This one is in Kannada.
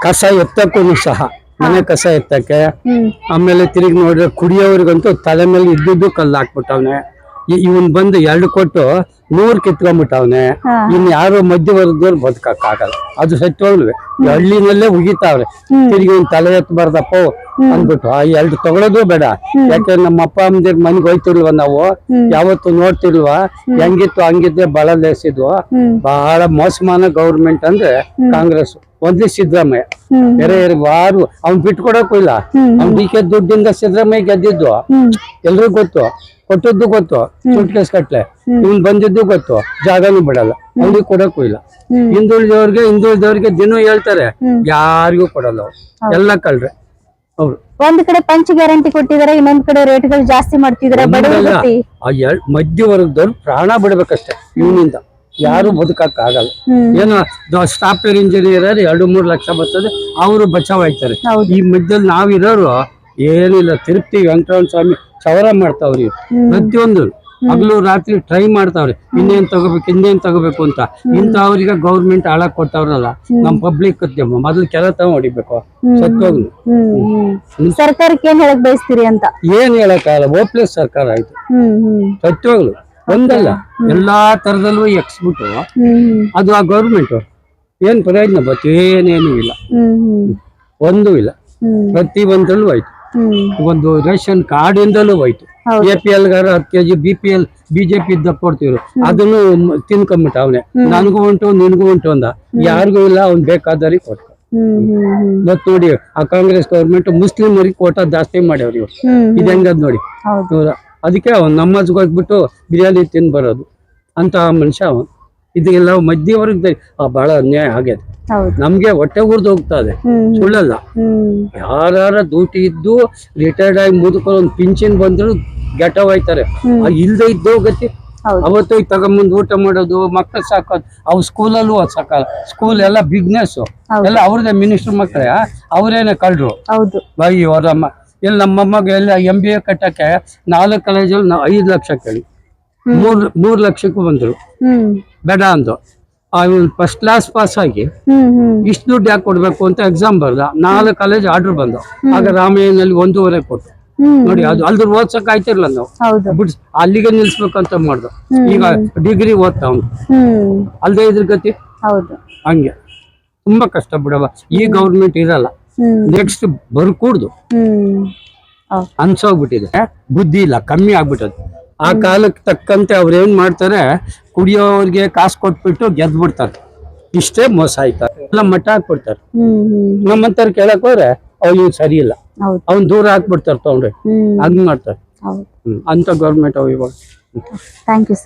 ಕಸ ಎತ್ತಕ್ಕೂ ಸಹ. ಮನೆ ಕಸ ಎತ್ತಕ್ಕೆ. ಆಮೇಲೆ ತಿರುಗಿ ನೋಡಿದ್ರೆ ಕುಡಿಯೋರಿಗಂತೂ ತಲೆ ಮೇಲೆ ಇದ್ದಿದ್ದು ಕಲ್ಲು ಹಾಕ್ಬಿಟ್ಟವ್ನೆ. ಇವನ್ ಬಂದು ಎರಡು ಕೊಟ್ಟು ನೂರ್ ಕಿತ್ಕೊಂಡ್ಬಿಟ್ಟವ್ನೆ. ಇನ್ ಯಾರು ಮಧ್ಯವರ್ಗದವ್ರು ಬದುಕಕ್ಕಾಗಲ್ಲ. ಅದು ಸತ್ಯೋಗ್ಲುವೆ ಈ ಹಳ್ಳಿನಲ್ಲೇ ಉಗಿತಾವ್ರೆ. ತಿರುಗಿ ಇವ್ನ್ ತಲೆ ಎತ್ತಬಾರ್ದಪ್ಪ ಅಂದ್ಬಿಟ್ಟು ಆ ಎರಡು ತಗೊಳೋದು ಬೇಡ. ಯಾಕೆ ನಮ್ಮ ಅಪ್ಪ ಅಮ್ಮದಿರ್ ಮನೆಗೆ ಹೋಯ್ತಿರ್ಲ್ವ ನಾವು? ಯಾವತ್ತು ನೋಡ್ತಿಲ್ವಾ? ಹೆಂಗಿತ್ತು ಹಂಗಿದ್ರೆ ಬಹಳ ಲೇಸಿದ್ವು. ಹ್ಮ್. ಬಹಳ ಮೋಸಮಾನ ಗೌರ್ಮೆಂಟ್ ಅಂದ್ರೆ ಕಾಂಗ್ರೆಸ್ ಒಂದೇ ಸಿದ್ದರಾಮಯ್ಯ. ಬೇರೆ ಯಾರು ಅವ್ನ್ ಬಿಟ್ಕೊಡಕ್ಕೂ ಇಲ್ಲ. ಅವ್ನ್ ಡಿ ಕೆ ದುಡ್ಡಿಂದ ಸಿದ್ದರಾಮಯ್ಯ ಗೆದ್ದಿದ್ದು. ಎಲ್ರಿಗೂ ಗೊತ್ತು. ಕೊಟ್ಟದ್ದು ಗೊತ್ತು. ಸುಟ್ಕೇಸ್ ಕಟ್ಲೆ. ಇವ್ನ್ ಬಂದಿದ್ದು ಗೊತ್ತು. ಜಾಗನೂ ಬಿಡಲ್ಲ. ಅವ್ರಿಗೆ ಕೊಡಕ್ಕೂ ಇಲ್ಲ. ಹಿಂದುಳಿದವ್ರಿಗೆ ಹಿಂದುಳಿದವ್ರಿಗೆ ದಿನ ಹೇಳ್ತಾರೆ ಯಾರಿಗೂ ಕೊಡಲ್ಲ ಅವ್ರು. ಎಲ್ಲ ಕಳ್ರೆ. ಅವ್ರು. ಒಂದ್ ಕಡೆ ಪಂಚ ಗ್ಯಾರಂಟಿ ಕೊಟ್ಟಿದ್ದಾರೆ ಇನ್ನೊಂದ್ ಕಡೆ ರೇಟ್ಗಳು ಜಾಸ್ತಿ ಎಳ್ ಮಧ್ಯವರ್ಗದವ್ರು ಪ್ರಾಣ ಬಿಡ್ಬೇಕಷ್ಟೇ ಇವನಿಂದ. ಯಾರು ಬದುಕಕ್ ಆಗಲ್ಲ ಏನೋ ಸಾಫ್ಟ್ವೇರ್ ಇಂಜಿನಿಯರ್ ಎರಡು ಮೂರು ಲಕ್ಷ ಬರ್ತದೆ ಅವರು ಬಚಾವ್ ಆಯ್ತಾರೆ. ಈ ಮಧ್ಯದಲ್ಲಿ ನಾವಿರೋರು ಏನಿಲ್ಲ ತಿರುಪ್ತಿ ವೆಂಕಟರಮಣ ಸ್ವಾಮಿ ಸವರ ಮಾಡ್ತಾವ್ರಿ ಪ್ರತಿಯೊಂದು ಹಗಲು ರಾತ್ರಿ ಟ್ರೈ ಮಾಡ್ತಾವ್ರಿ. ಇನ್ನೇನ್ ತಗೋಬೇಕು ಇನ್ನೇನ್ ತಗೋಬೇಕು ಅಂತ. ಇಂಥವ್ರಿಗೆ ಗೌರ್ಮೆಂಟ್ ಹಾಳಾಗ್ ಕೊಟ್ಟವ್ರಲ್ಲ ನಮ್ ಪಬ್ಲಿಕ್ ಮೊದಲು ಕೆಲ ತಗೊಂಡ್ ಹೊಡಿಬೇಕು ಸತ್ತೋಗ್ಲು ಸರ್ಕಾರಕ್ಕೆ ಏನ್ ಹೇಳಕ್ ಬಯಸ್ತೀರಿ ಅಂತ? ಏನ್ ಹೇಳಕ್ಕಾಗಲ್ಲ ಓಪ್ಲೆಸ್ ಸರ್ಕಾರ ಆಯ್ತು. ಸತ್ವಾಗ್ಲು ಒಂದಲ್ಲ ಎಲ್ಲಾ ತರದಲ್ಲೂ ಎಕ್ಸ್ಬಿಟ್ಟು ಅದು ಆ ಗೌರ್ಮೆಂಟ್ ಏನ್ ಪ್ರಯೋಜನ ಬತ್ತು ಏನೇನು ಇಲ್ಲ. ಒಂದು ಇಲ್ಲ. ಪ್ರತಿ ಒಂದರಲ್ಲೂ ಹೋಯ್ತು. ಒಂದು ರೇಷನ್ ಕಾರ್ಡ್ ಇಂದಲೂ ಹೋಯ್ತು. ಎ ಪಿ ಎಲ್ ಗಾರ ಹತ್ತು KG B P L BJP ಇದ್ದ ಕೊಡ್ತಿದ್ರು. ಅದನ್ನು ತಿನ್ಕೊಂಬಿಟ್ಟ ಅವನೇ. ನನಗೂ ಉಂಟು ನಿನ್ಗೂ ಉಂಟು ಅಂದ. ಯಾರಿಗೂ ಇಲ್ಲ ಅವ್ನ್ ಬೇಕಾದವ್ರಿಗೆ ಕೊಟ್ಟ ಮತ್ ನೋಡಿ ಆ ಕಾಂಗ್ರೆಸ್ ಗೌರ್ಮೆಂಟ್ ಮುಸ್ಲಿಮರಿಗೆ ಕೋಟಾ ಜಾಸ್ತಿ ಮಾಡ್ಯಾವ್ರಿ ಇದು ಹೆಂಗದ್ ನೋಡಿ. ಅದಕ್ಕೆ ಅವ್ನು ನಮ್ಮಜ್ಗೆ ಹೋಗ್ಬಿಟ್ಟು ಬಿರಿಯಾನಿ ತಿಂದು ಬರೋದು. ಅಂತ ಮನುಷ್ಯ ಅವನು. ಇದೆಲ್ಲ ಮಧ್ಯವರ್ಗದ ಬಹಳ ಅನ್ಯಾಯ ಆಗ್ಯದ. ನಮ್ಗೆ ಹೊಟ್ಟೆ ಉರ್ದು ಹೋಗ್ತಾ ಇದೆ ಸುಳ್ಳಲ್ಲ. ಯಾರ ಡ್ಯೂಟಿ ಇದ್ದು ರಿಟೈರ್ಡ್ ಆಗಿ ಮುದುಕೊಂಡು ಒಂದು ಪಿಂಚಿನ್ ಬಂದ್ರು ಗೆಟ ಹೋಯ್ತಾರೆ ಇಲ್ದೇ ಇದ್ದೋ ಗತಿ ಹೌದು. ಅವತ್ತು ಹೋಗಿ ತಗೊಂಬಂದು ಊಟ ಮಾಡೋದು ಮಕ್ಕಳು ಸಾಕೋದು. ಅವ್ರ ಸ್ಕೂಲಲ್ಲೂ ಅದು ಸಾಕಲ್ಲ. ಸ್ಕೂಲ್ ಎಲ್ಲ ಬಿಸ್ನೆಸ್. ಎಲ್ಲ ಅವ್ರದೇ ಮಿನಿಸ್ಟರ್ ಮಕ್ಕಳೇ ಅವರೇನೆ ಕಳ್ರು. ಹೌದು. ಬೈ ಅವರಮ್ಮ ಇಲ್ಲಿ ನಮ್ಮ ಎಲ್ಲ ಎಂ ಬಿ ಎ ಕಟ್ಟಕ್ಕೆ ನಾಲ್ಕು ಕಾಲೇಜಲ್ಲಿ ನಾವು ಐದು ಲಕ್ಷ ಕೇಳಿ. ಮೂರ್ ಮೂರ್ ಲಕ್ಷಕ್ಕೂ ಬಂದ್ರು. ಬೇಡ ಅಂದು. ಫಸ್ಟ್ ಕ್ಲಾಸ್ ಪಾಸ್ ಆಗಿ ಇಷ್ಟು ದುಡ್ಡು ಯಾಕೆ ಕೊಡ್ಬೇಕು ಅಂತ ಎಕ್ಸಾಮ್ ಬರ್ದ. ನಾಲ್ಕು ಕಾಲೇಜ್ ಆರ್ಡರ್ ಬಂದು ಆಗ ರಾಮಯ್ಯನಲ್ಲಿ ಒಂದೂವರೆ ಕೊಟ್ಟು ನೋಡಿ ಅದು ಅಲ್ದ್ರ ಓದ್ಸಕ್ ಆಯ್ತಿರ್ಲ ನಾವು. ಬಿಡ್ಸ್ ಅಲ್ಲಿಗೆ ನಿಲ್ಸ್ಬೇಕಂತ ಮಾಡ್ದು. ಈಗ ಡಿಗ್ರಿ ಓದ್ತಾ ಅವ್ನು ಹ್ಮ್. ಅಲ್ದೇ ಇದ್ರ ಗತಿ? ಹಂಗೆ. ತುಂಬಾ ಕಷ್ಟ ಬಿಡವ ಈ ಗೌರ್ಮೆಂಟ್ ಇರಲ್ಲ. ನೆಕ್ಸ್ಟ್ ಬರ್ಕೂಡ್ದು. ಅನ್ಸೋಗ್ಬಿಟ್ಟಿದೆ. ಬುದ್ಧಿ ಇಲ್ಲ ಕಮ್ಮಿ ಆಗ್ಬಿಟ್ಟದ. ಆ ಕಾಲಕ್ಕೆ ತಕ್ಕಂತೆ ಅವ್ರು ಏನ್ ಮಾಡ್ತಾರೆ ಕುಡಿಯೋರ್ಗೆ ಕಾಸು ಕೊಟ್ಬಿಟ್ಟು ಗೆದ್ದು ಬಿಡ್ತಾರೆ ಇಷ್ಟೇ ಮೋಸ ಆಯ್ತಾರೆ ಎಲ್ಲ ಮಟ್ಟ ಹಾಕ್ಬಿಡ್ತಾರೆ. ನಮ್ಮಂತರ ಕೇಳಕ್ ಹೋದ್ರೆ ಅವ್ನು ಸರಿ ಇಲ್ಲ. ಅವ್ನ್ ದೂರ ಹಾಕ್ಬಿಡ್ತಾರೆ ತಗೊಂಡ್ರೆ. ಹಂಗ್ ಮಾಡ್ತಾರೆ. ಅಂತ ಗೌರ್ಮೆಂಟ್ ಅವ್ ಇವಾಗ. Thank you